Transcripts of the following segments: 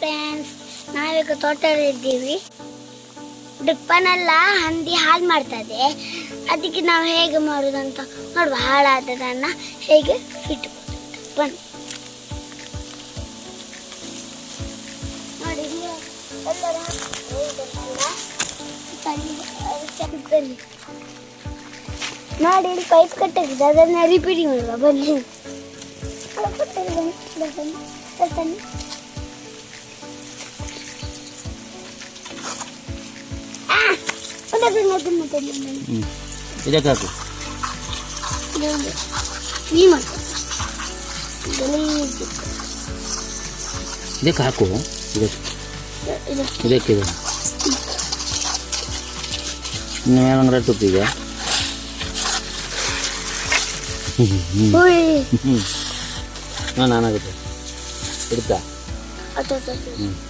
Friends ನಾವೀಗ ತೋಟದಲ್ಲಿದ್ದೀವಿ ಡಿಪ್ಪನೆಲ್ಲ ಹಂದಿ ಹಾಳು ಮಾಡ್ತದೆ ಅದಕ್ಕೆ ನಾವು ಹೇಗೆ ಮಾಡೋದಂತ ನೋಡುವ. ಹಾಳಾದದನ್ನ ಹೇಗೆ ಫಿಟ್ ಬನ್ನಿ. ನೋಡಿ. ನೋಡಿ, ಇಲ್ಲಿ ಪೈಪ್ ಕಟ್ಟಿದೆ ಅದನ್ನು ರಿಪೇರಿ ಮಾಡುವ. ಬನ್ನಿ. ಬನ್ನಿ. ini ada aku ini mana ini yang hmm. Mana anak itu? Ada. Ada, ada. Hmm.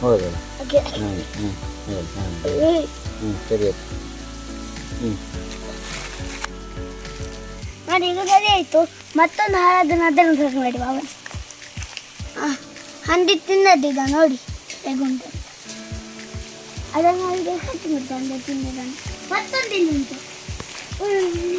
ಹೌದಲ್ಲ ಹಾಗೆ. ಹ್ಞೂ ಹ್ಞೂ ಹೌದು ಹಾಂ ಉಯ್. ಹ್ಞೂ ಸರಿ ಆಯ್ತು ಹ್ಞೂ ನೋಡಿ ಈಗ ಸರಿ ಆಯ್ತು ಮತ್ತೊಂದು ಹಾಳದನ್ನ ಅದನ್ನು ಸರಿ ಮಾಡಿ ಬಾಬಾ ಆ, ಹಂದಿ ತಿನ್ನದಿದ ನೋಡಿ ತೆಗೊಂಡು ಅದನ್ನು ಹೀಗೆ ಕಟ್ಟಿ ಮಾಡ್ತಾ ಹಂದಿ ತಿನ್ನದನ್ನು ಮತ್ತೊಂದು ಇನ್ನುಂಟು ಉಯ್.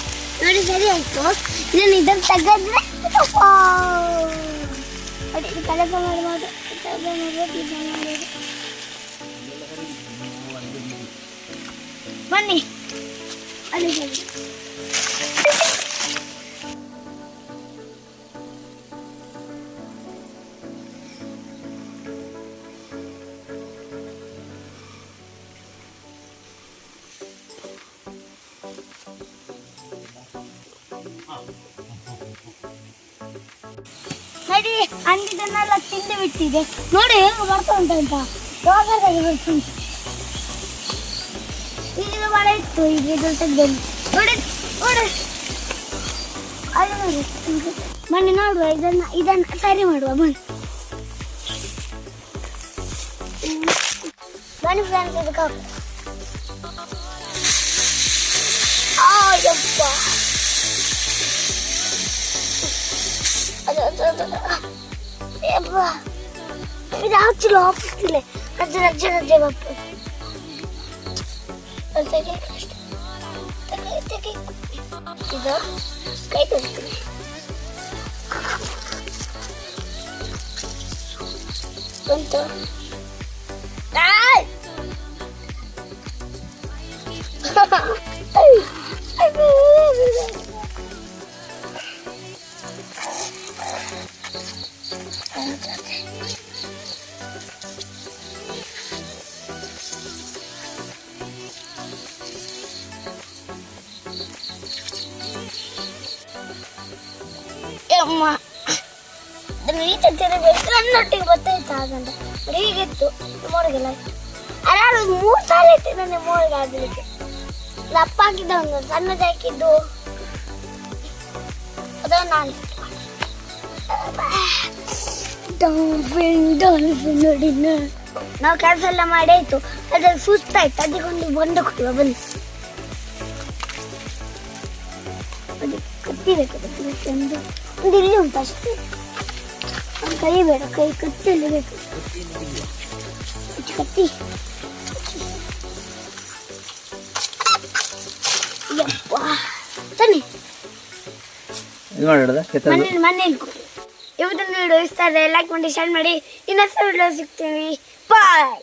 ನೋಡಿ ಸರಿ ಆಯ್ತು ಇದನ್ನು ಇದನ್ನು ತೆಗೆದ್ರೆ ವಾವ್. ನೋಡಿ ಇದು ಕೆಲಸ ಮಾಡ್ಬೋದು ಕೆಲಸ ಮಾಡ್ಬೋದು ಇದು ಮಾಡ್ಬೋದು ಬನ್ನಿ ಅಲ್ಲಿ ಬನ್ನಿ ನೋಡಿ ಅಂದಿದ್ದನ್ನೆಲ್ಲ ತಿಂದು ಬಿಟ್ಟಿದೆ ನೋಡಿ ಹೆಂಗ್ ಬರ್ತಾ ಉಂಟು ಅಂತ ರೋಗದಲ್ಲಿ ಬರ್ತೀನಿ ಈಗ ಬರ ಇತ್ತು ಈಗ ಇದು ತೆಗ್ದಲ್ಲಿ ನೋಡಿ ನೋಡಿ ಅಲ್ಲಿ ನೋಡಿ ಇದು. ಬನ್ನಿ ನೋಡುವ ಇದನ್ನ ಇದನ್ನ ಸರಿ ಮಾಡುವ ಬನ್ನಿ ಹ್ಮ್. ಬನ್ನಿ ಫ್ರೆಂಡ್ಸ್ ಇದಕ್ಕೆ ಹಾಕು. ಆ, ಯಪ್ಪ. Eba. Bir daha açın hafif dile. Hadi açın hadi bak. Hadi gel kaçtı. Hadi gel. Bir daha. Kaydın. Bentar. Ay! Ay! ಅಮ್ಮ. ಈಚೆ ತಿರುಗಬೇಕು ನನ್ನೊಟ್ಟಿಗೆ ಗೊತ್ತಾಯ್ತು ಹಾಗಂತ ಅದು ಹೀಗಿತ್ತು ಮೋರಿಗೆಲ್ಲ. ಅದಾರು ಮೂರು ಸಾಲ ಇತ್ತು ನನಗೆ ಮೋರಿಗೆ ಆಗಲಿಕ್ಕೆ. ದಪ್ಪ ಹಾಕಿದ್ದ ಒಂದು ಸಣ್ಣದು ಹಾಕಿದ್ದು. ಅದನ್ನ ನಾನು. ಡಾಲ್ಫಿನ್ ಡಾಲ್ಫಿನ್ ನೋಡಿ ನಾವು ಕೆಲಸ ಎಲ್ಲ ಮಾಡಿ ಆಯಿತು. ಅದ್ರಲ್ಲಿ ಸುಸ್ತಾಯ್ತು. ಅದಕ್ಕೊಂದು ಬಂದು ಕೊಡುವ, ಬನ್ನಿ. ಅದು ಕತ್ತಿ ಬೇಕು ಇಲ್ಲಿ ಉಂಟು ಅಷ್ಟೇ ಒಂದು ಕೈ ಬೇಡ ಕೈ ಕತ್ತಿಯಲ್ಲಿ ಬೇಕು ಕತ್ತಿ ಯಪ್ಪ ತನ್ನಿ ಮನೇಲಿ ಇವತ್ತೊಂದು ವಿಡಿಯೋ ಇಷ್ಟ ಲೈಕ್ ಮಾಡಿ ಶೇರ್ ಮಾಡಿ ಇನ್ನೊಂದು ವಿಡಿಯೋ ಸಿಗ್ತೀವಿ ಬಾಯ್